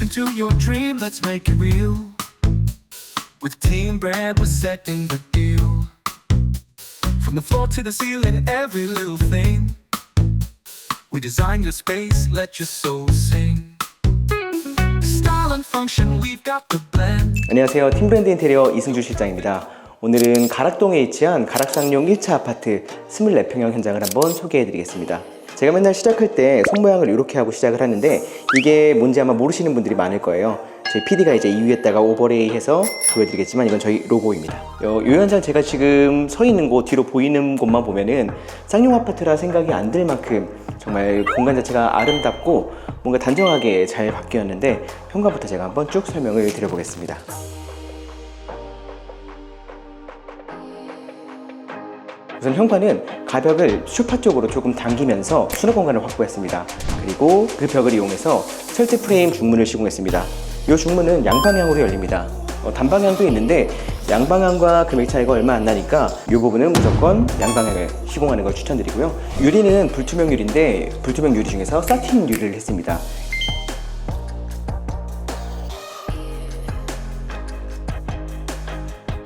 into your dream, let's make it real. With Team Brand, we're setting the deal. From the floor to the ceiling, every little thing. We design your space, let your soul sing. Style and function, we've got the blend. 안녕하세요. 팀브랜드 인테리어 이승주 실장입니다. 오늘은 가락동에 위치한 가락상용 1차 아파트 24평형 현장을 한번 소개해 드리겠습니다. 제가 맨날 시작할 때 손 모양을 이렇게 하고 시작을 하는데 이게 뭔지 아마 모르시는 분들이 많을 거예요. 저희 PD가 이제 이 위에다가 오버레이 해서 보여드리겠지만 이건 저희 로고입니다. 요, 요 현장 제가 지금 서 있는 곳 뒤로 보이는 곳만 보면은 쌍용 아파트라 생각이 안 들 만큼 정말 공간 자체가 아름답고 뭔가 단정하게 잘 바뀌었는데 현관부터 제가 한번 쭉 설명을 드려보겠습니다. 우선 현관은 가벽을 슈파 쪽으로 조금 당기면서 수납 공간을 확보했습니다. 그리고 그 벽을 이용해서 철제 프레임 중문을 시공했습니다. 이 중문은 양방향으로 열립니다. 어, 단방향도 있는데 양방향과 금액 차이가 얼마 안 나니까 이 부분은 무조건 양방향을 시공하는 걸 추천드리고요. 유리는 불투명 유리인데 불투명 유리 중에서 사틴 유리를 했습니다.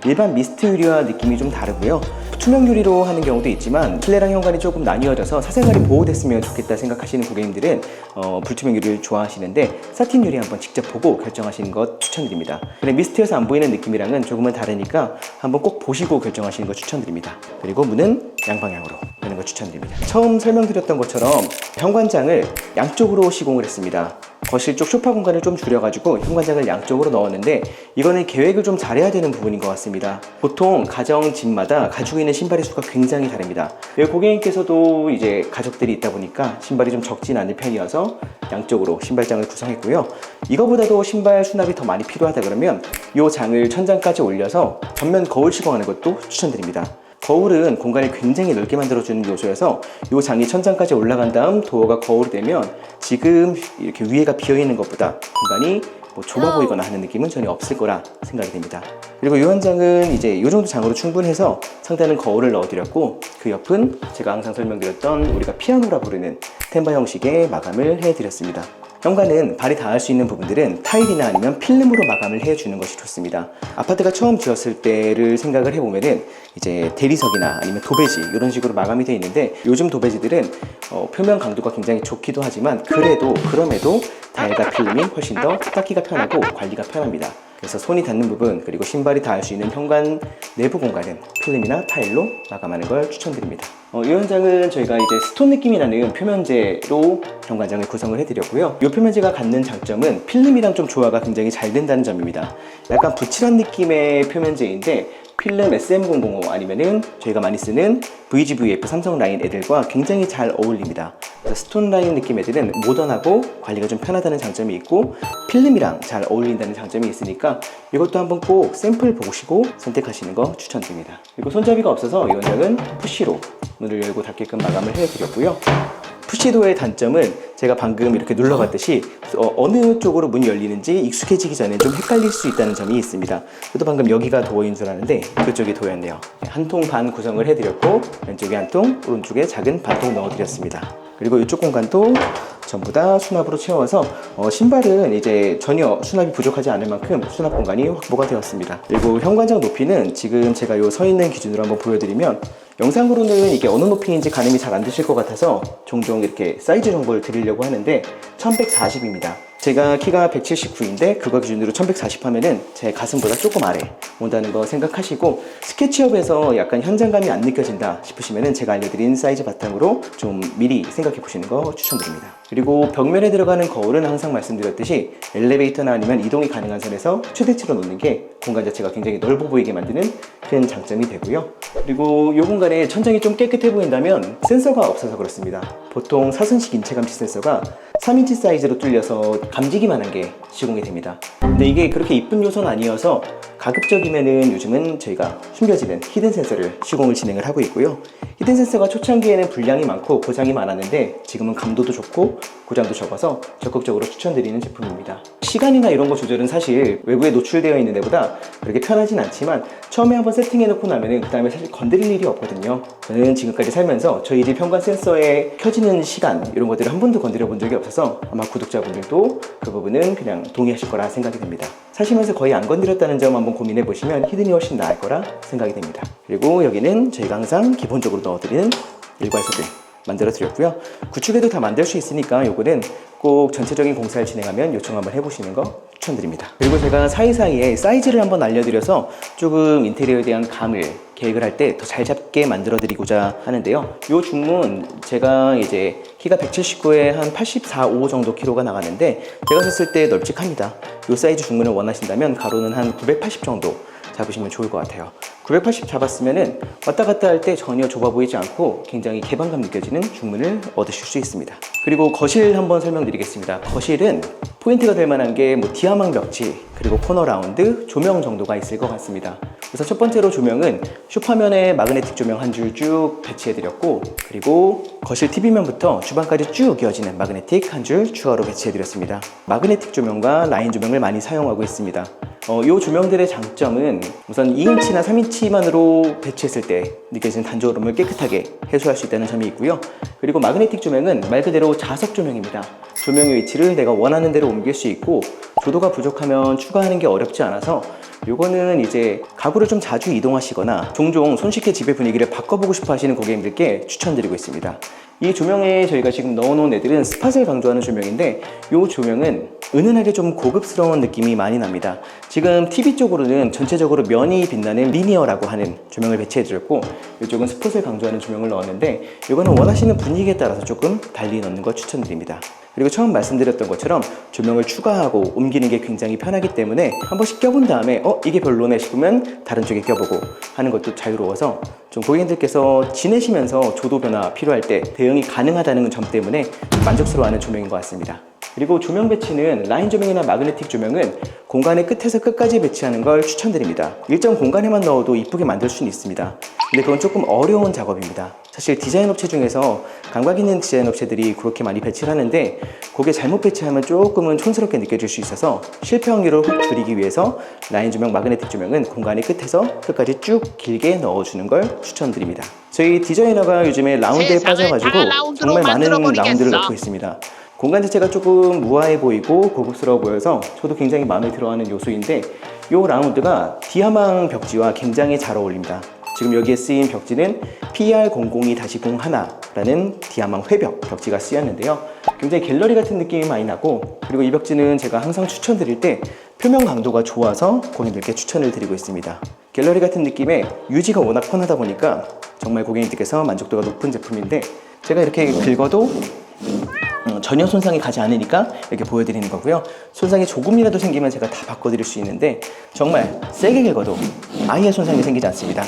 일반 미스트 유리와 느낌이 좀 다르고요. 투명 유리로 하는 경우도 있지만 실내랑 현관이 조금 나뉘어져서 사생활이 보호됐으면 좋겠다 생각하시는 고객님들은 어, 불투명 유리를 좋아하시는데 사틴 유리 한번 직접 보고 결정하시는 것 추천드립니다. 근데 미스트에서 안 보이는 느낌이랑은 조금은 다르니까 한번 꼭 보시고 결정하시는 것 추천드립니다. 그리고 문은 양방향으로 여는 거 추천드립니다. 처음 설명드렸던 것처럼 현관장을 양쪽으로 시공을 했습니다. 거실 쪽 소파 공간을 좀 줄여가지고 현관장을 양쪽으로 넣었는데 이거는 계획을 좀 잘해야 되는 부분인 것 같습니다. 보통 가정 집마다 가지고 있는 신발의 수가 굉장히 다릅니다. 여기 고객님께서도 이제 가족들이 있다 보니까 신발이 좀 적진 않은 편이어서 양쪽으로 신발장을 구성했고요. 이거보다도 신발 수납이 더 많이 필요하다 그러면 이 장을 천장까지 올려서 전면 거울 시공하는 것도 추천드립니다. 거울은 공간을 굉장히 넓게 만들어주는 요소여서 이 장이 천장까지 올라간 다음 도어가 거울이 되면 지금 이렇게 위에가 비어있는 것보다 공간이 뭐 좁아 보이거나 하는 느낌은 전혀 없을 거라 생각이 됩니다. 그리고 이 현장은 이제 이 정도 장으로 충분해서 상단은 거울을 넣어드렸고 그 옆은 제가 항상 설명드렸던 우리가 피아노라 부르는 템바 형식의 마감을 해드렸습니다. 현관은 발이 닿을 수 있는 부분들은 타일이나 아니면 필름으로 마감을 해주는 것이 좋습니다. 아파트가 처음 지었을 때를 생각을 해보면은 이제 대리석이나 아니면 도배지 이런 식으로 마감이 되어 있는데 요즘 도배지들은 어, 표면 강도가 굉장히 좋기도 하지만 그래도 그럼에도 타일과 필름이 훨씬 더 닦기가 편하고 관리가 편합니다. 그래서 손이 닿는 부분 그리고 신발이 닿을 수 있는 현관 내부 공간은 필름이나 타일로 마감하는 걸 추천드립니다. 어, 이 현장은 저희가 이제 스톤 느낌이 나는 표면재로 현관장을 구성을 해드렸고요. 이 표면재가 갖는 장점은 필름이랑 좀 조화가 굉장히 잘 된다는 점입니다. 약간 부칠한 느낌의 표면재인데 필름 SM005 아니면은 저희가 많이 쓰는 VGVF 삼성 라인 애들과 굉장히 잘 어울립니다. 스톤 라인 느낌 애들은 모던하고 관리가 좀 편하다는 장점이 있고 필름이랑 잘 어울린다는 장점이 있으니까 이것도 한번 꼭 샘플 보시고 선택하시는 거 추천드립니다. 그리고 손잡이가 없어서 이 현장은 푸시로 문을 열고 닫게끔 마감을 해드렸고요. 푸시도의 단점은 제가 방금 이렇게 눌러봤듯이 어, 느 쪽으로 문이 열리는지 익숙해지기 전에 좀 헷갈릴 수 있다는 점이 있습니다. 저도 방금 여기가 도어인 줄 알았는데 그쪽이 도어였네요. 한 통 반 구성을 해드렸고 왼쪽에 한 통, 오른쪽에 작은 반통 넣어드렸습니다. 그리고 이쪽 공간도 전부 다 수납으로 채워서 어, 신발은 이제 전혀 수납이 부족하지 않을 만큼 수납 공간이 확보가 되었습니다. 그리고 현관장 높이는 지금 제가 요 서 있는 기준으로 한번 보여드리면 영상으로는 이게 어느 높이인지 가늠이 잘 안 되실 것 같아서 종종 이렇게 사이즈 정보를 드리려고 하는데 1140입니다. 제가 키가 179인데 그거 기준으로 1140 하면은 제 가슴보다 조금 아래 온다는 거 생각하시고 스케치업에서 약간 현장감이 안 느껴진다 싶으시면은 제가 알려드린 사이즈 바탕으로 좀 미리 생각해 보시는 거 추천드립니다. 그리고 벽면에 들어가는 거울은 항상 말씀드렸듯이 엘리베이터나 아니면 이동이 가능한 선에서 최대치로 놓는 게 공간 자체가 굉장히 넓어 보이게 만드는 큰 장점이 되고요. 그리고 이 공간에 천장이 좀 깨끗해 보인다면 센서가 없어서 그렇습니다. 보통 사선식 인체 감지 센서가 3인치 사이즈로 뚫려서 감지기만 한 게 시공이 됩니다. 근데 이게 그렇게 이쁜 요소는 아니어서 가급적이면은 요즘은 저희가 숨겨지는 히든 센서를 시공을 진행을 하고 있고요. 히든 센서가 초창기에는 불량이 많고 고장이 많았는데 지금은 감도도 좋고 고장도 적어서 적극적으로 추천드리는 제품입니다. 시간이나 이런 거 조절은 사실 외부에 노출되어 있는 데보다 그렇게 편하진 않지만 처음에 한번 세팅해 놓고 나면은 그 다음에 사실 건드릴 일이 없거든요. 저는 지금까지 살면서 저희 집 현관 센서에 켜지는 시간 이런 것들을 한 번도 건드려 본 적이 없어 서 아마 구독자분들도 그 부분은 그냥 동의하실 거라 생각이 됩니다. 사시면서 거의 안 건드렸다는 점 한번 고민해 보시면 히든이 훨씬 나을 거라 생각이 됩니다. 그리고 여기는 저희가 항상 기본적으로 넣어드리는 일괄석을 만들어 드렸고요. 구축에도 다 만들 수 있으니까 요거는 꼭 전체적인 공사를 진행하면 요청 한번 해보시는 거 추천드립니다. 그리고 제가 사이사이에 사이즈를 한번 알려드려서 조금 인테리어에 대한 감을 계획을 할 때 더 잘 잡게 만들어 드리고자 하는데요. 요 중문 제가 이제 키가 179에 한 84, 5 정도 키로가 나가는데 제가 썼을 때 널찍합니다. 요 사이즈 중문을 원하신다면 가로는 한 980 정도 잡으시면 좋을 것 같아요. 980 잡았으면은 왔다 갔다 할 때 전혀 좁아 보이지 않고 굉장히 개방감 느껴지는 중문을 얻으실 수 있습니다. 그리고 거실 한번 설명드리겠습니다. 거실은 포인트가 될 만한 게 뭐 디아망 벽지 그리고 코너 라운드 조명 정도가 있을 것 같습니다. 우선 첫 번째로 조명은 쇼파면에 마그네틱 조명 한 줄 쭉 배치해드렸고 그리고 거실 TV면부터 주방까지 쭉 이어지는 마그네틱 한 줄 추가로 배치해드렸습니다. 마그네틱 조명과 라인 조명을 많이 사용하고 있습니다. 어, 이 조명들의 장점은 우선 2인치나 3인치만으로 배치했을 때 느껴지는 단조로움을 깨끗하게 해소할 수 있다는 점이 있고요. 그리고 마그네틱 조명은 말 그대로 자석 조명입니다. 조명의 위치를 내가 원하는 대로 옮길 수 있고 조도가 부족하면 추가하는 게 어렵지 않아서 요거는 이제 가구를 좀 자주 이동하시거나 종종 손쉽게 집의 분위기를 바꿔보고 싶어 하시는 고객님들께 추천드리고 있습니다. 이 조명에 저희가 지금 넣어놓은 애들은 스팟을 강조하는 조명인데 이 조명은 은은하게 좀 고급스러운 느낌이 많이 납니다. 지금 TV 쪽으로는 전체적으로 면이 빛나는 리니어라고 하는 조명을 배치해 드렸고 이쪽은 스팟을 강조하는 조명을 넣었는데 이거는 원하시는 분위기에 따라서 조금 달리 넣는 거 추천드립니다. 그리고 처음 말씀드렸던 것처럼 조명을 추가하고 옮기는 게 굉장히 편하기 때문에 한 번씩 껴본 다음에 어 이게 별로네 싶으면 다른 쪽에 껴보고 하는 것도 자유로워서 좀 고객님들께서 지내시면서 조도 변화 필요할 때 대응이 가능하다는 점 때문에 만족스러워하는 조명인 것 같습니다. 그리고 조명 배치는 라인 조명이나 마그네틱 조명은 공간의 끝에서 끝까지 배치하는 걸 추천드립니다. 일정 공간에만 넣어도 이쁘게 만들 수는 있습니다. 근데 그건 조금 어려운 작업입니다. 사실 디자인 업체 중에서 감각 있는 디자인 업체들이 그렇게 많이 배치를 하는데 그게 잘못 배치하면 조금은 촌스럽게 느껴질 수 있어서 실패 확률을 확 줄이기 위해서 라인 조명, 마그네틱 조명은 공간의 끝에서 끝까지 쭉 길게 넣어주는 걸 추천드립니다. 저희 디자이너가 요즘에 라운드에 빠져가지고 정말 많은. 라운드를 넣고 있습니다. 공간 자체가 조금 무아해 보이고 고급스러워 보여서 저도 굉장히 마음에 들어하는 요소인데 이 라운드가 디아망 벽지와 굉장히 잘 어울립니다. 지금 여기에 쓰인 벽지는 PR002-01라는 디아망 회벽 벽지가 쓰였는데요. 굉장히 갤러리 같은 느낌이 많이 나고 그리고 이 벽지는 제가 항상 추천드릴 때 표면 강도가 좋아서 고객님들께 추천을 드리고 있습니다. 갤러리 같은 느낌의 유지가 워낙 편하다 보니까 정말 고객님들께서 만족도가 높은 제품인데 제가 이렇게 긁어도 어, 전혀 손상이 가지 않으니까 이렇게 보여드리는 거고요. 손상이 조금이라도 생기면 제가 다 바꿔드릴 수 있는데 정말 세게 긁어도 아예 손상이 생기지 않습니다.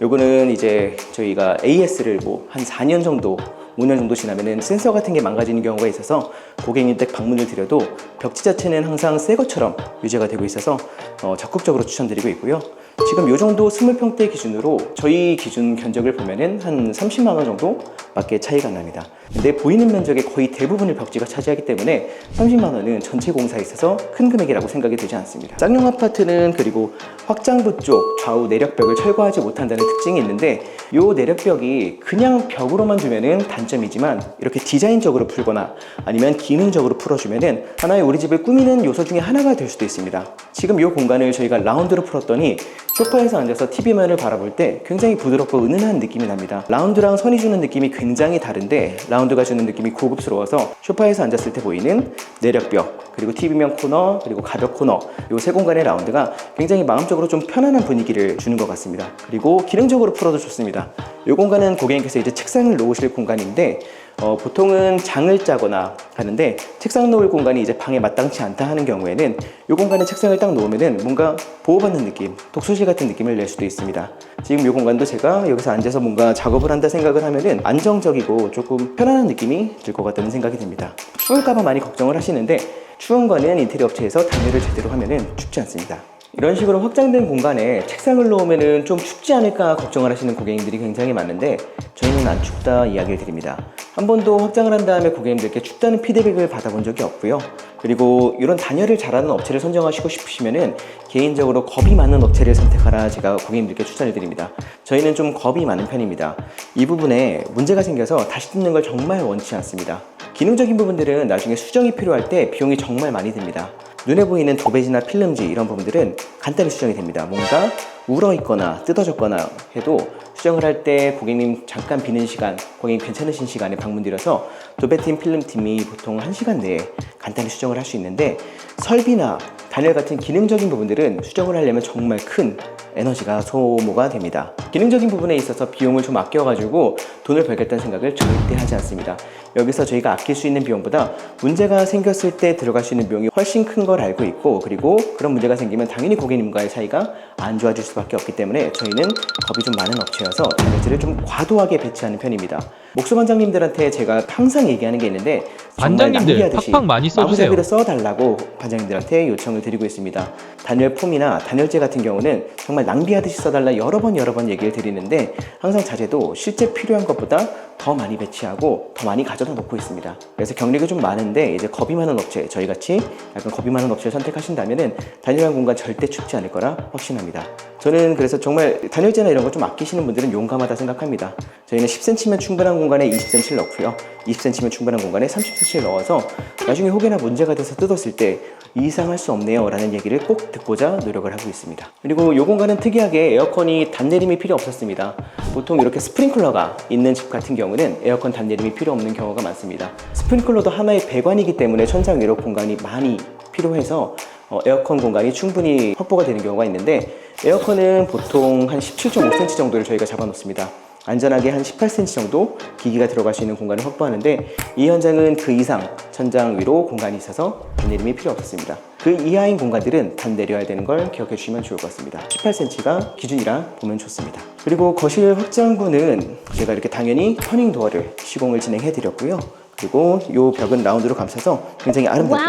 요거는 이제 저희가 AS를 뭐 한 4년 정도 5년 정도 지나면은 센서 같은 게 망가지는 경우가 있어서 고객님 댁 방문을 드려도 벽지 자체는 항상 새 것처럼 유지가 되고 있어서 어, 적극적으로 추천드리고 있고요. 지금 요 정도 20평대 기준으로 저희 기준 견적을 보면은 한 30만 원 정도 밖에 차이가 납니다. 근데 보이는 면적의 거의 대부분을 벽지가 차지하기 때문에 30만 원은 전체 공사에 있어서 큰 금액이라고 생각이 되지 않습니다. 쌍용 아파트는 그리고 확장부 쪽 좌우 내력벽을 철거하지 못한다는 특징이 있는데 요 내력벽이 그냥 벽으로만 두면은 단점이지만 이렇게 디자인적으로 풀거나 아니면 기능적으로 풀어주면은 하나의 우리 집을 꾸미는 요소 중에 하나가 될 수도 있습니다. 지금 요 공간을 저희가 라운드로 풀었더니 소파에서 앉아서 TV면을 바라볼 때 굉장히 부드럽고 은은한 느낌이 납니다. 라운드랑 선이 주는 느낌이 굉장히 다른데 라운드가 주는 느낌이 고급스러워서 소파에서 앉았을 때 보이는 내력벽 그리고 TV면 코너 그리고 가벽 코너 요세 공간의 라운드가 굉장히 마음적으로 좀 편안한 분위기를 주는 것 같습니다. 그리고 기능적으로 풀어도 좋습니다. 이 공간은 고객님께서 이제 책상을 놓으실 공간인데 어, 보통은 장을 짜거나 하는데 책상 놓을 공간이 이제 방에 마땅치 않다 하는 경우에는 이 공간에 책상을 딱 놓으면은 뭔가 보호받는 느낌, 독서실 같은 느낌을 낼 수도 있습니다. 지금 이 공간도 제가 여기서 앉아서 뭔가 작업을 한다 생각을 하면은 안정적이고 조금 편안한 느낌이 들 것 같다는 생각이 듭니다. 추울까봐 많이 걱정을 하시는데 추운 거는 인테리어 업체에서 단열을 제대로 하면은 춥지 않습니다. 이런 식으로 확장된 공간에 책상을 놓으면 좀 춥지 않을까 걱정을 하시는 고객님들이 굉장히 많은데 저희는 안 춥다 이야기를 드립니다. 한 번도 확장을 한 다음에 고객님들께 춥다는 피드백을 받아본 적이 없고요. 그리고 이런 단열을 잘하는 업체를 선정하시고 싶으시면은 개인적으로 겁이 많은 업체를 선택하라 제가 고객님들께 추천을 드립니다. 저희는 좀 겁이 많은 편입니다. 이 부분에 문제가 생겨서 다시 뜯는 걸 정말 원치 않습니다. 기능적인 부분들은 나중에 수정이 필요할 때 비용이 정말 많이 듭니다. 눈에 보이는 도배지나 필름지 이런 부분들은 간단히 수정이 됩니다. 뭔가 울어 있거나 뜯어졌거나 해도 수정을 할 때 고객님 잠깐 비는 시간, 고객님 괜찮으신 시간에 방문드려서 도배팀 필름팀이 보통 1시간 내에 간단히 수정을 할 수 있는데 설비나 단열 같은 기능적인 부분들은 수정을 하려면 정말 큰 에너지가 소모가 됩니다. 기능적인 부분에 있어서 비용을 좀 아껴가지고 돈을 벌겠다는 생각을 절대 하지 않습니다. 여기서 저희가 아낄 수 있는 비용보다 문제가 생겼을 때 들어갈 수 있는 비용이 훨씬 큰 걸 알고 있고 그리고 그런 문제가 생기면 당연히 고객님과의 사이가 안 좋아질 수밖에 없기 때문에 저희는 겁이 좀 많은 업체여서 단열재를 좀 과도하게 배치하는 편입니다. 목수 반장님들한테 제가 항상 얘기하는 게 있는데 정말 반장님들, 낭비하듯이 팍팍 많이 써주세요. 마구잡이로 써달라고 반장님들한테 요청을 드리고 있습니다. 단열 폼이나 단열재 같은 경우는 정말 낭비하듯이 써달라 여러 번 여러 번 얘기를 드리는데 항상 자재도 실제 필요한 것보다 더 많이 배치하고 더 많이 가져다 놓고 있습니다. 그래서 경력이 좀 많은데 이제 겁이 많은 업체 저희 같이 약간 겁이 많은 업체를 선택하신다면은 단열한 공간 절대 춥지 않을 거라 확신합니다. 저는 그래서 정말 단열재나 이런 거 좀 아끼시는 분들은 용감하다 생각합니다. 저희는 10cm면 충분한 공간 에 20cm를 넣고요. 20cm면 충분한 공간에 30cm를 넣어서 나중에 혹여나 문제가 돼서 뜯었을 때 이상할 수 없네요 라는 얘기를 꼭 듣고자 노력을 하고 있습니다. 그리고 이 공간은 특이하게 에어컨이 단내림이 필요 없었습니다. 보통 이렇게 스프링클러가 있는 집 같은 경우는 에어컨 단내림이 필요 없는 경우가 많습니다. 스프링클러도 하나의 배관이기 때문에 천장 외로 공간이 많이 필요해서 어, 에어컨 공간이 충분히 확보가 되는 경우가 있는데 에어컨은 보통 한 17.5cm 정도를 저희가 잡아놓습니다. 안전하게 한 18cm 정도 기기가 들어갈 수 있는 공간을 확보하는데 이 현장은 그 이상 천장 위로 공간이 있어서 단내림이 필요 없었습니다. 그 이하인 공간들은 단내려야 되는 걸 기억해 주시면 좋을 것 같습니다. 18cm가 기준이라 보면 좋습니다. 그리고 거실 확장부는 제가 이렇게 당연히 터닝 도어를 시공을 진행해 드렸고요. 그리고 이 벽은 라운드로 감싸서 굉장히 아름답게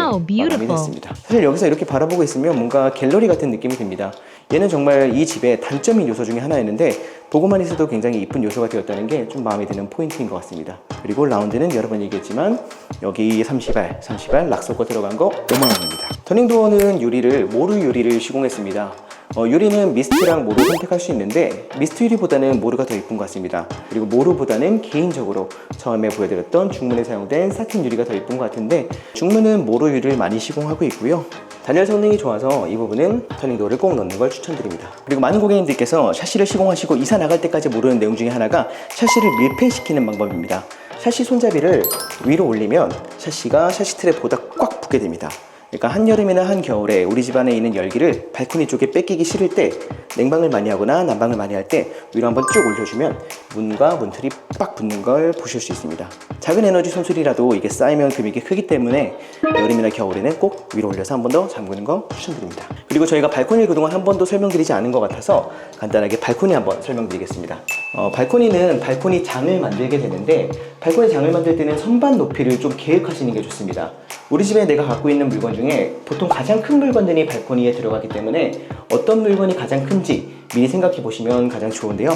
마감이. 됐습니다. 사실 여기서 이렇게 바라보고 있으면 뭔가 갤러리 같은 느낌이 듭니다. 얘는 정말 이 집의 단점인 요소 중에 하나였는데 보고만 있어도 굉장히 이쁜 요소가 되었다는 게 좀 마음에 드는 포인트인 것 같습니다. 그리고 라운드는 여러 번 얘기했지만 여기 30알, 30알 락소거 들어간 거 5만 원입니다. 터닝도어는 유리를 모루 유리를 시공했습니다. 어, 유리는 미스트랑 모루 선택할 수 있는데 미스트 유리보다는 모루가 더 이쁜 것 같습니다. 그리고 모루보다는 개인적으로 처음에 보여드렸던 중문에 사용된 사틴 유리가 더 이쁜 것 같은데 중문은 모루 유리를 많이 시공하고 있고요. 단열 성능이 좋아서 이 부분은 터닝도어를 꼭 넣는 걸 추천드립니다. 그리고 많은 고객님들께서 샤시를 시공하시고 이사 나갈 때까지 모르는 내용 중에 하나가 샤시를 밀폐시키는 방법입니다. 샤시 손잡이를 위로 올리면 샤시가 샤시 트랩보다 꽉 붙게 됩니다. 그러니까 한여름이나 한겨울에 우리 집안에 있는 열기를 발코니 쪽에 뺏기기 싫을 때 냉방을 많이 하거나 난방을 많이 할 때 위로 한번 쭉 올려주면 문과 문틀이 빡 붙는 걸 보실 수 있습니다. 작은 에너지 손실이라도 이게 쌓이면 금액이 크기 때문에 여름이나 겨울에는 꼭 위로 올려서 한 번 더 잠그는 거 추천드립니다. 그리고 저희가 발코니를 그동안 한 번도 설명드리지 않은 것 같아서 간단하게 발코니 한번 설명드리겠습니다. 어, 발코니는 발코니 장을 만들게 되는데 발코니 장을 만들 때는 선반 높이를 좀 계획하시는 게 좋습니다. 우리 집에 내가 갖고 있는 물건 중에 보통 가장 큰 물건들이 발코니에 들어가기 때문에 어떤 물건이 가장 큰지 미리 생각해 보시면 가장 좋은데요.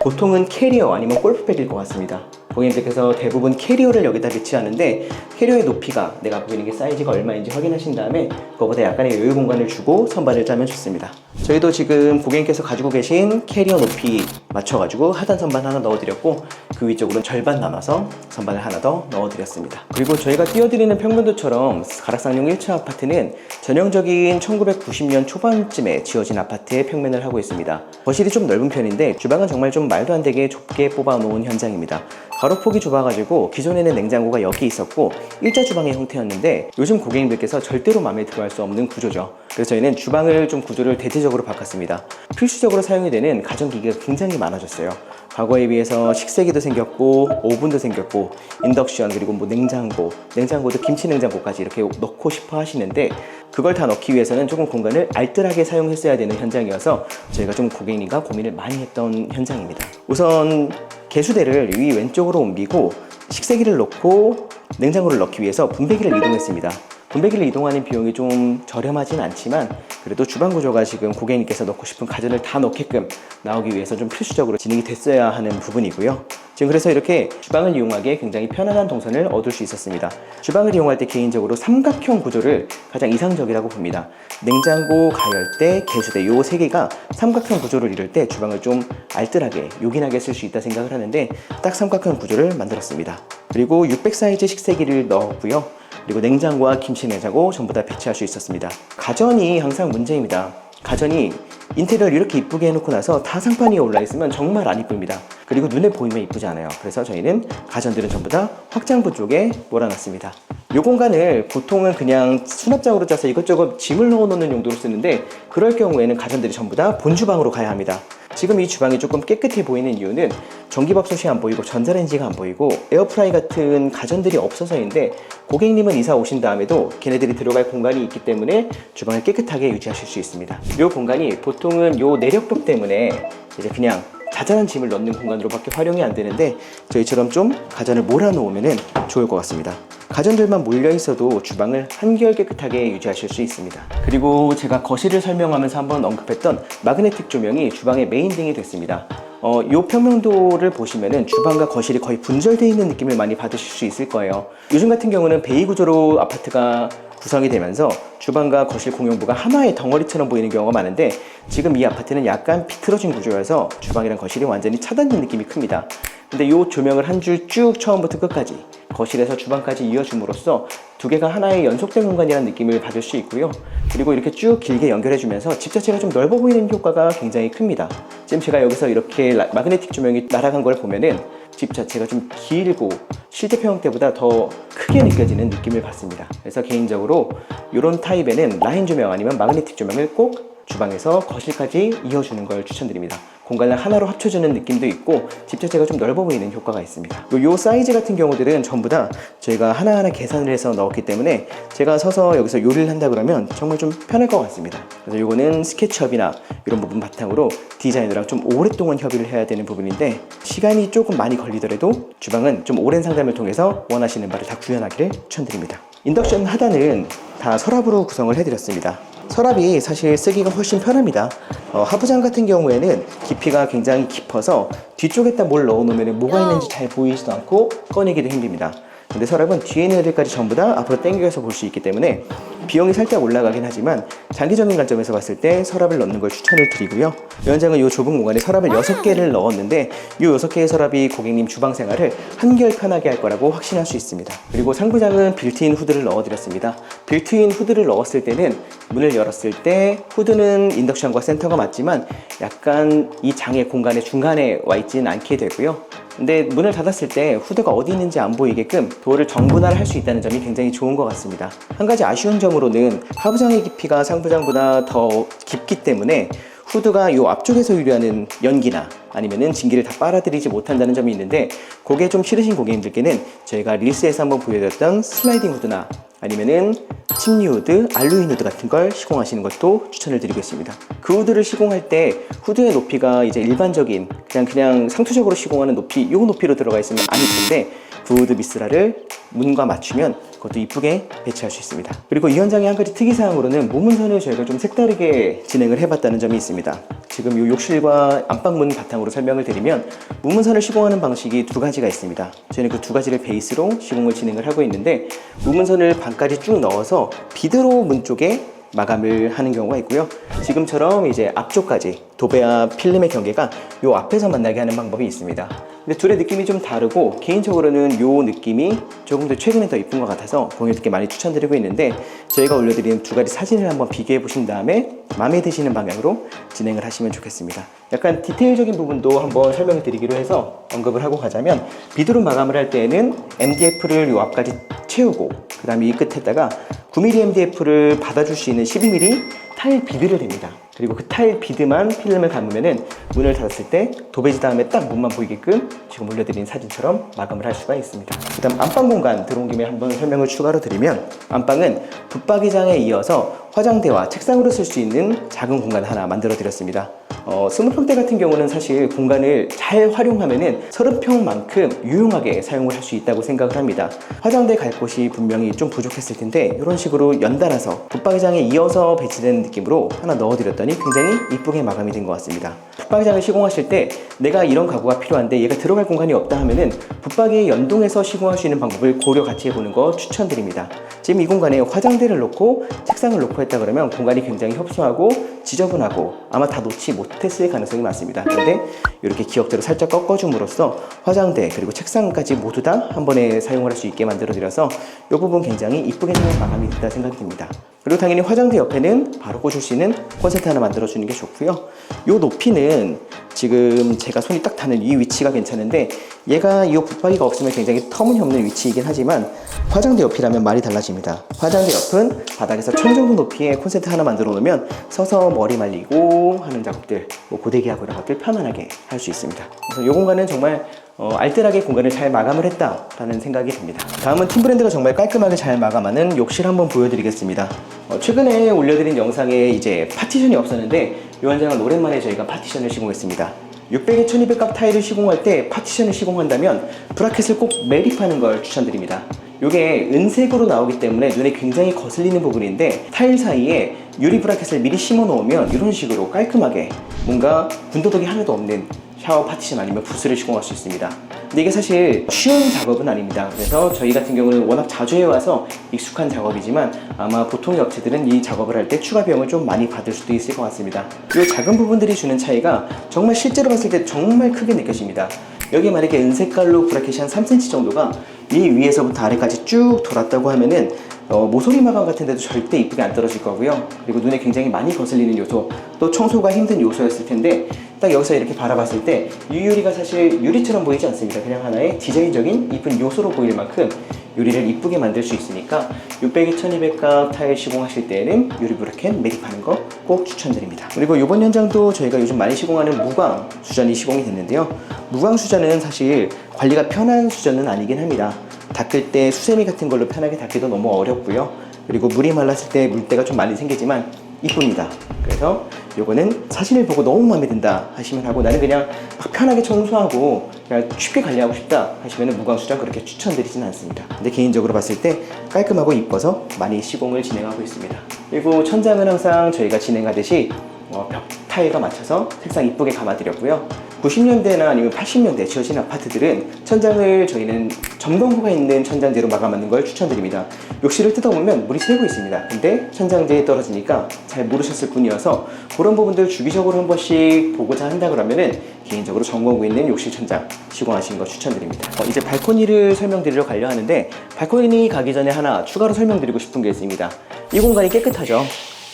보통은 캐리어 아니면 골프백일 것 같습니다. 고객님들께서 대부분 캐리어를 여기다 배치하는데 캐리어의 높이가 내가 있는 게 사이즈가 얼마인지 확인하신 다음에 그거보다 약간의 여유 공간을 주고 선반을 짜면 좋습니다. 저희도 지금 고객님께서 가지고 계신 캐리어 높이 맞춰가지고 하단 선반 하나 넣어드렸고 그 위쪽으로는 절반 나눠서 선반을 하나 더 넣어드렸습니다. 그리고 저희가 띄워드리는 평면도처럼 가락상용 1층 아파트는 전형적인 1990년 초반쯤에 지어진 아파트의 평면을 하고 있습니다. 거실이 좀 넓은 편인데 주방은 정말 좀 말도 안 되게 좁게 뽑아놓은 현장입니다. 가로폭이 좁아가지고 기존에는 냉장고가 여기 있었고 일자 주방의 형태였는데 요즘 고객님들께서 절대로 마음에 들어할 수 없는 구조죠. 그래서 저희는 주방을 좀 구조를 대체적으로 바꿨습니다. 필수적으로 사용이 되는 가전기기가 굉장히 많아졌어요. 과거에 비해서 식세기도 생겼고 오븐도 생겼고 인덕션 그리고 뭐 냉장고 냉장고도 김치 냉장고까지 이렇게 넣고 싶어 하시는데 그걸 다 넣기 위해서는 조금 공간을 알뜰하게 사용했어야 되는 현장이어서 저희가 좀 고객님과 고민을 많이 했던 현장입니다. 우선 개수대를 위 왼쪽으로 옮기고 식세기를 넣고 냉장고를 넣기 위해서 분배기를 이동했습니다. 분배기를 이동하는 비용이 좀 저렴하진 않지만 그래도 주방 구조가 지금 고객님께서 넣고 싶은 가전을 다 넣게끔 나오기 위해서 좀 필수적으로 진행이 됐어야 하는 부분이고요. 지금 그래서 이렇게 주방을 이용하기에 굉장히 편안한 동선을 얻을 수 있었습니다. 주방을 이용할 때 개인적으로 삼각형 구조를 가장 이상적이라고 봅니다. 냉장고, 가열대, 개수대 요 세 개가 삼각형 구조를 이룰 때 주방을 좀 알뜰하게 요긴하게 쓸 수 있다 생각을 하는데 딱 삼각형 구조를 만들었습니다. 그리고 600 사이즈 식세기를 넣었고요. 그리고 냉장고와 김치 냉장고 전부 다 배치할 수 있었습니다. 가전이 항상 문제입니다. 가전이 인테리어를 이렇게 이쁘게 해놓고 나서 다 상판 위에 올라 있으면 정말 안 이쁩니다. 그리고 눈에 보이면 이쁘지 않아요. 그래서 저희는 가전들은 전부 다 확장부 쪽에 몰아놨습니다. 이 공간을 보통은 그냥 수납장으로 짜서 이것저것 짐을 넣어놓는 용도로 쓰는데 그럴 경우에는 가전들이 전부 다 본주방으로 가야 합니다. 지금 이 주방이 조금 깨끗해 보이는 이유는 전기밥솥이 안 보이고 전자레인지가 안 보이고 에어프라이 같은 가전들이 없어서인데 고객님은 이사 오신 다음에도 걔네들이 들어갈 공간이 있기 때문에 주방을 깨끗하게 유지하실 수 있습니다. 이 공간이 보통은 이 내력벽 때문에 이제 그냥 자잘한 짐을 넣는 공간으로밖에 활용이 안 되는데 저희처럼 좀 가전을 몰아놓으면 좋을 것 같습니다. 가전들만 몰려 있어도 주방을 한결 깨끗하게 유지하실 수 있습니다. 그리고 제가 거실을 설명하면서 한번 언급했던 마그네틱 조명이 주방의 메인등이 됐습니다. 어, 이 평면도를 보시면은 주방과 거실이 거의 분절되어 있는 느낌을 많이 받으실 수 있을 거예요. 요즘 같은 경우는 베이 구조로 아파트가 구성이 되면서 주방과 거실 공용부가 하나의 덩어리처럼 보이는 경우가 많은데 지금 이 아파트는 약간 비틀어진 구조여서 주방이랑 거실이 완전히 차단된 느낌이 큽니다. 근데 이 조명을 한 줄 쭉 처음부터 끝까지 거실에서 주방까지 이어줌으로써 두 개가 하나의 연속된 공간이라는 느낌을 받을 수 있고요. 그리고 이렇게 쭉 길게 연결해주면서 집 자체가 좀 넓어 보이는 효과가 굉장히 큽니다. 지금 제가 여기서 이렇게 라- 마그네틱 조명이 날아간 걸 보면은 집 자체가 좀 길고 실제 평형 때보다 더 크게 느껴지는 느낌을 받습니다. 그래서 개인적으로 이런 타입에는 라인 조명 아니면 마그네틱 조명을 꼭 주방에서 거실까지 이어주는 걸 추천드립니다. 공간을 하나로 합쳐주는 느낌도 있고 집 자체가 좀 넓어 보이는 효과가 있습니다. 요, 요 사이즈 같은 경우들은 전부 다 저희가 하나하나 계산을 해서 넣었기 때문에 제가 서서 여기서 요리를 한다 그러면 정말 좀 편할 것 같습니다. 그래서 요거는 스케치업이나 이런 부분 바탕으로 디자이너랑 좀 오랫동안 협의를 해야 되는 부분인데 시간이 조금 많이 걸리더라도 주방은 좀 오랜 상담을 통해서 원하시는 바를 다 구현하기를 추천드립니다. 인덕션 하단은 다 서랍으로 구성을 해드렸습니다. 서랍이 사실 쓰기가 훨씬 편합니다. 어, 하부장 같은 경우에는 깊이가 굉장히 깊어서 뒤쪽에다 뭘 넣어놓으면 뭐가 있는지 잘 보이지도 않고 꺼내기도 힘듭니다. 근데 서랍은 뒤에 있는 애들까지 전부 다 앞으로 당겨서 볼 수 있기 때문에 비용이 살짝 올라가긴 하지만 장기적인 관점에서 봤을 때 서랍을 넣는 걸 추천을 드리고요. 위원장은 이 좁은 공간에 서랍을 6개를 넣었는데 이 6개의 서랍이 고객님 주방 생활을 한결 편하게 할 거라고 확신할 수 있습니다. 그리고 상부장은 빌트인 후드를 넣어드렸습니다. 빌트인 후드를 넣었을 때는 문을 열었을 때 후드는 인덕션과 센터가 맞지만 약간 이 장의 공간의 중간에 와 있지는 않게 되고요. 근데 문을 닫았을 때 후드가 어디 있는지 안 보이게끔 도어를 정분할 수 있다는 점이 굉장히 좋은 것 같습니다. 한 가지 아쉬운 점으로는 하부장의 깊이가 상부장보다 더 깊기 때문에 후드가 이 앞쪽에서 유리하는 연기나 아니면은 진기를 다 빨아들이지 못한다는 점이 있는데 그게 좀 싫으신 고객님들께는 저희가 릴스에서 한번 보여드렸던 슬라이딩 후드나 아니면은 침리 후드, 알루인 후드 같은 걸 시공하시는 것도 추천을 드리고 있습니다. 그 후드를 시공할 때 후드의 높이가 이제 일반적인 그냥 그냥 상투적으로 시공하는 높이 이 높이로 들어가 있으면 안 이쁜데 그 후드 미스라를 문과 맞추면 그것도 이쁘게 배치할 수 있습니다. 그리고 이 현장의 한 가지 특이사항으로는 모문선을 저희가 좀 색다르게 진행을 해봤다는 점이 있습니다. 지금 이 욕실과 안방문 바탕으로 설명을 드리면 무문선을 시공하는 방식이 두 가지가 있습니다. 저희는 그 두 가지를 베이스로 시공을 진행을 하고 있는데 무문선을 반까지 쭉 넣어서 비드로 문 쪽에 마감을 하는 경우가 있고요. 지금처럼 이제 앞쪽까지 도배와 필름의 경계가 요 앞에서 만나게 하는 방법이 있습니다. 근데 둘의 느낌이 좀 다르고 개인적으로는 요 느낌이 조금 더 최근에 더 이쁜 것 같아서 고객님께 많이 추천드리고 있는데 저희가 올려드린 두 가지 사진을 한번 비교해 보신 다음에 마음에 드시는 방향으로 진행을 하시면 좋겠습니다. 약간 디테일적인 부분도 한번 설명을 드리기로 해서 언급을 하고 가자면 비드로 마감을 할 때에는 MDF를 요 앞까지 채우고 그 다음에 이 끝에다가 9mm MDF를 받아줄 수 있는 12mm 타일 비드를 댑니다. 그리고 그 타일 비드만 필름을 감으면은 문을 닫았을 때 도배지 다음에 딱 문만 보이게끔 지금 올려드린 사진처럼 마감을 할 수가 있습니다. 그 다음 안방 공간 들어온 김에 한번 설명을 추가로 드리면 안방은 붙박이장에 이어서 화장대와 책상으로 쓸 수 있는 작은 공간 하나 만들어 드렸습니다. 어, 20평대 같은 경우는 사실 공간을 잘 활용하면은 30평만큼 유용하게 사용을 할 수 있다고 생각을 합니다. 화장대 갈 곳이 분명히 좀 부족했을 텐데 이런 식으로 연달아서 붙박이장에 이어서 배치된 느낌으로 하나 넣어드렸더니 굉장히 이쁘게 마감이 된 것 같습니다. 붙박이장을 시공하실 때 내가 이런 가구가 필요한데 얘가 들어갈 공간이 없다 하면은 붙박이에 연동해서 시공할 수 있는 방법을 고려 같이 해보는 거 추천드립니다. 지금 이 공간에 화장대를 놓고 책상을 놓고 했다 그러면 공간이 굉장히 협소하고 지저분하고 아마 다 놓지 못했을 가능성이 많습니다. 그런데 이렇게 기역대로 살짝 꺾어줌으로써 화장대 그리고 책상까지 모두 다 한 번에 사용을 할 수 있게 만들어 드려서 이 부분 굉장히 이쁘게 잘 마감이 됐다 생각이 듭니다. 그리고 당연히 화장대 옆에는 바로 꽂을 수 있는 콘센트 하나 만들어 주는 게 좋고요. 이 높이는 지금 제가 손이 딱 닿는 이 위치가 괜찮은데 얘가 이 붙박이가 없으면 굉장히 터무니없는 위치이긴 하지만 화장대 옆이라면 말이 달라집니다. 화장대 옆은 바닥에서 천 정도 높이의 콘센트 하나 만들어 놓으면 서서 머리 말리고 하는 작업들, 뭐 고데기 하고 이런 것들 편안하게 할 수 있습니다. 그래서 이 공간은 정말 어, 알뜰하게 공간을 잘 마감을 했다라는 생각이 듭니다. 다음은 팀브랜드가 정말 깔끔하게 잘 마감하는 욕실 한번 보여드리겠습니다. 어, 최근에 올려드린 영상에 이제 파티션이 없었는데 이 현장은 오랜만에 저희가 파티션을 시공했습니다. 600에 1200값 타일을 시공할 때 파티션을 시공한다면 브라켓을 꼭 매립하는 걸 추천드립니다. 이게 은색으로 나오기 때문에 눈에 굉장히 거슬리는 부분인데 타일 사이에 유리 브라켓을 미리 심어 놓으면 이런 식으로 깔끔하게 뭔가 군더더기 하나도 없는 샤워 파티션 아니면 부스를 시공할 수 있습니다. 근데 이게 사실 쉬운 작업은 아닙니다. 그래서 저희 같은 경우는 워낙 자주 해와서 익숙한 작업이지만 아마 보통 업체들은 이 작업을 할 때 추가 비용을 좀 많이 받을 수도 있을 것 같습니다. 이 작은 부분들이 주는 차이가 정말 실제로 봤을 때 정말 크게 느껴집니다. 여기 만약에 은색깔로 브라켓이 한 3cm 정도가 이 위에서부터 아래까지 쭉 돌았다고 하면은 어, 모서리 마감 같은 데도 절대 이쁘게 안 떨어질 거고요. 그리고 눈에 굉장히 많이 거슬리는 요소, 또 청소가 힘든 요소였을 텐데 딱 여기서 이렇게 바라봤을 때 유유리가 사실 유리처럼 보이지 않습니다. 그냥 하나의 디자인적인 이쁜 요소로 보일 만큼 유리를 이쁘게 만들 수 있으니까 600에 1200가 타일 시공하실 때에는 유리 브라켓 매립하는 거 꼭 추천드립니다. 그리고 이번 현장도 저희가 요즘 많이 시공하는 무광 수전이 시공이 됐는데요. 무광 수전은 사실 관리가 편한 수전은 아니긴 합니다. 닦을 때 수세미 같은 걸로 편하게 닦기도 너무 어렵고요. 그리고 물이 말랐을 때 물때가 좀 많이 생기지만 이쁩니다. 그래서 요거는 사진을 보고 너무 마음에 든다 하시면 하고 나는 그냥 막 편하게 청소하고 그냥 쉽게 관리하고 싶다 하시면 무광수전 그렇게 추천드리진 않습니다. 근데 개인적으로 봤을 때 깔끔하고 이뻐서 많이 시공을 진행하고 있습니다. 그리고 천장은 항상 저희가 진행하듯이 어, 벽 타일과 맞춰서 색상 이쁘게 감아드렸고요. 90년대나 아니면 80년대 지어진 아파트들은 천장을 저희는 점검부가 있는 천장재로 마감하는 걸 추천드립니다. 욕실을 뜯어보면 물이 새고 있습니다. 근데 천장재에 떨어지니까 잘 모르셨을 뿐이어서 그런 부분들 주기적으로 한 번씩 보고자 한다 그러면은 개인적으로 점검부 있는 욕실 천장 시공하시는 거 추천드립니다. 어, 이제 발코니를 설명드리러 가려 하는데 발코니 가기 전에 하나 추가로 설명드리고 싶은 게 있습니다. 이 공간이 깨끗하죠.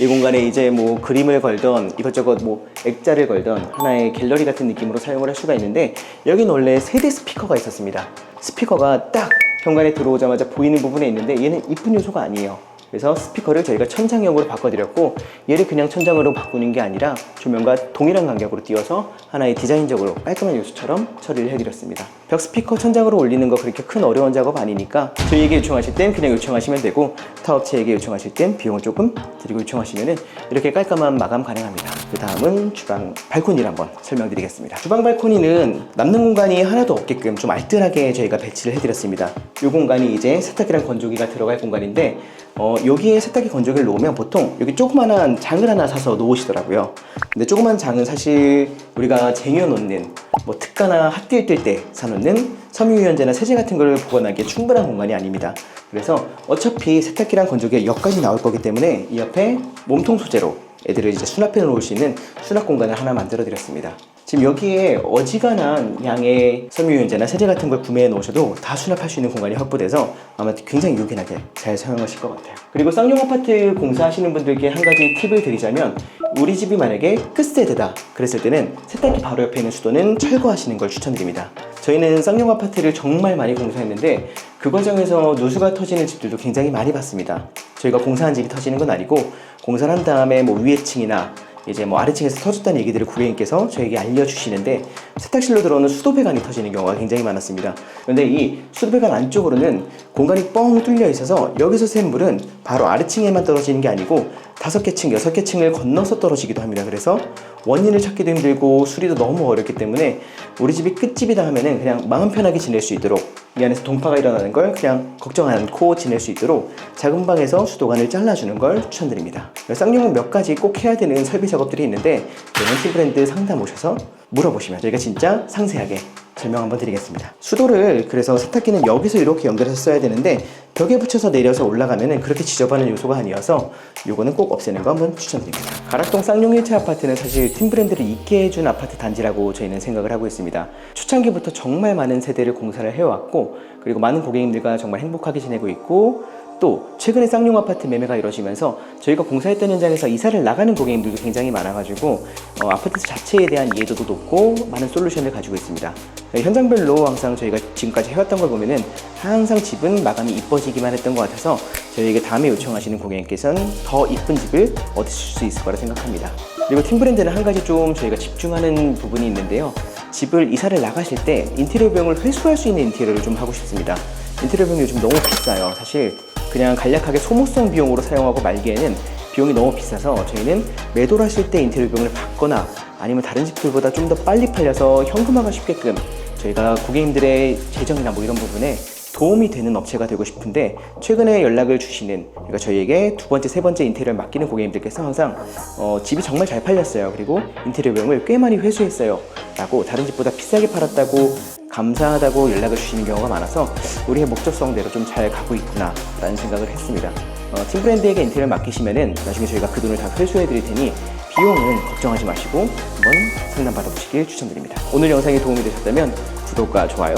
이 공간에 이제 뭐 그림을 걸던 이것저것 뭐 액자를 걸던 하나의 갤러리 같은 느낌으로 사용을 할 수가 있는데 여긴 원래 세대 스피커가 있었습니다. 스피커가 딱 현관에 들어오자마자 보이는 부분에 있는데 얘는 이쁜 요소가 아니에요. 그래서 스피커를 저희가 천장형으로 바꿔드렸고 얘를 그냥 천장으로 바꾸는 게 아니라 조명과 동일한 간격으로 띄워서 하나의 디자인적으로 깔끔한 요소처럼 처리를 해드렸습니다. 벽 스피커 천장으로 올리는 거 그렇게 큰 어려운 작업 아니니까 저희에게 요청하실 땐 그냥 요청하시면 되고 타 업체에게 요청하실 땐 비용을 조금 드리고 요청하시면은 이렇게 깔끔한 마감 가능합니다. 그 다음은 주방 발코니를 한번 설명드리겠습니다. 주방 발코니는 남는 공간이 하나도 없게끔 좀 알뜰하게 저희가 배치를 해드렸습니다. 이 공간이 이제 세탁기랑 건조기가 들어갈 공간인데 어, 여기에 세탁기 건조기를 놓으면 보통 여기 조그만한 장을 하나 사서 놓으시더라고요. 근데 조그만 장은 사실 우리가 쟁여 놓는 뭐 특가나 핫딜 뜰때 사놓는 섬유유연제나 세제 같은 걸 보관하기에 충분한 공간이 아닙니다. 그래서 어차피 세탁기랑 건조기가 여기까지 나올 거기 때문에 이 옆에 몸통 소재로 애들을 이제 수납해 놓을 수 있는 수납 공간을 하나 만들어 드렸습니다. 지금 여기에 어지간한 양의 섬유유연제나 세제 같은 걸 구매해 놓으셔도 다 수납할 수 있는 공간이 확보돼서 아마 굉장히 유연하게 잘 사용하실 것 같아요. 그리고 쌍용 아파트 공사하시는 분들께 한 가지 팁을 드리자면 우리 집이 만약에 끝세대다 그랬을 때는 세탁기 바로 옆에 있는 수도는 철거하시는 걸 추천드립니다. 저희는 쌍용 아파트를 정말 많이 공사했는데 그 과정에서 누수가 터지는 집들도 굉장히 많이 봤습니다. 저희가 공사한 집이 터지는 건 아니고 공사를 한 다음에 뭐 위에 층이나 이제 뭐 아래층에서 터졌다는 얘기들을 고객님께서 저에게 알려주시는데 세탁실로 들어오는 수도 배관이 터지는 경우가 굉장히 많았습니다. 그런데 이 수도 배관 안쪽으로는 공간이 뻥 뚫려 있어서 여기서 샘 물은 바로 아래층에만 떨어지는 게 아니고 다섯 개 층, 여섯 개 층을 건너서 떨어지기도 합니다. 그래서 원인을 찾기도 힘들고 수리도 너무 어렵기 때문에 우리 집이 끝집이다 하면은 그냥 마음 편하게 지낼 수 있도록 이 안에서 동파가 일어나는 걸 그냥 걱정 않고 지낼 수 있도록 작은 방에서 수도관을 잘라주는 걸 추천드립니다. 쌍용은 몇 가지 꼭 해야 되는 설비 작업들이 있는데 저는 브랜드 상담 오셔서 물어보시면 저희가 진짜 상세하게 설명 한번 드리겠습니다. 수도를 그래서 세탁기는 여기서 이렇게 연결해서 써야 되는데 벽에 붙여서 내려서 올라가면은 그렇게 지저분한 요소가 아니어서 요거는 꼭 없애는 거 한번 추천드립니다. 가락동 쌍용 1차 아파트는 사실 팀 브랜드를 있게 해준 아파트 단지라고 저희는 생각을 하고 있습니다. 초창기부터 정말 많은 세대를 공사를 해왔고 그리고 많은 고객님들과 정말 행복하게 지내고 있고 또 최근에 쌍용 아파트 매매가 이루어지면서 저희가 공사했던 현장에서 이사를 나가는 고객님들도 굉장히 많아가지고 어, 아파트 자체에 대한 이해도도 높고 많은 솔루션을 가지고 있습니다. 네, 현장별로 항상 저희가 지금까지 해왔던 걸 보면은 항상 집은 마감이 이뻐지기만 했던 것 같아서 저희에게 다음에 요청하시는 고객님께서는 더 이쁜 집을 얻으실 수 있을 거라 생각합니다. 그리고 팀 브랜드는 한 가지 좀 저희가 집중하는 부분이 있는데요. 집을 이사를 나가실 때 인테리어 비용을 회수할 수 있는 인테리어를 좀 하고 싶습니다. 인테리어 비용이 요즘 너무 비싸요. 사실 그냥 간략하게 소모성 비용으로 사용하고 말기에는 비용이 너무 비싸서 저희는 매도를 하실 때 인테리어 비용을 받거나 아니면 다른 집들보다 좀 더 빨리 팔려서 현금화가 쉽게끔 저희가 고객님들의 재정이나 뭐 이런 부분에 도움이 되는 업체가 되고 싶은데 최근에 연락을 주시는 그러니까 저희에게 두 번째, 세 번째 인테리어를 맡기는 고객님들께서 항상 어, 집이 정말 잘 팔렸어요. 그리고 인테리어 비용을 꽤 많이 회수했어요. 라고 다른 집보다 비싸게 팔았다고 감사하다고 연락을 주시는 경우가 많아서 우리의 목적성대로 좀 잘 가고 있구나 라는 생각을 했습니다. 어, 팀 브랜드에게 인테리어를 맡기시면은 나중에 저희가 그 돈을 다 회수해 드릴 테니 비용은 걱정하지 마시고 한번 상담 받아보시길 추천드립니다. 오늘 영상이 도움이 되셨다면 구독과 좋아요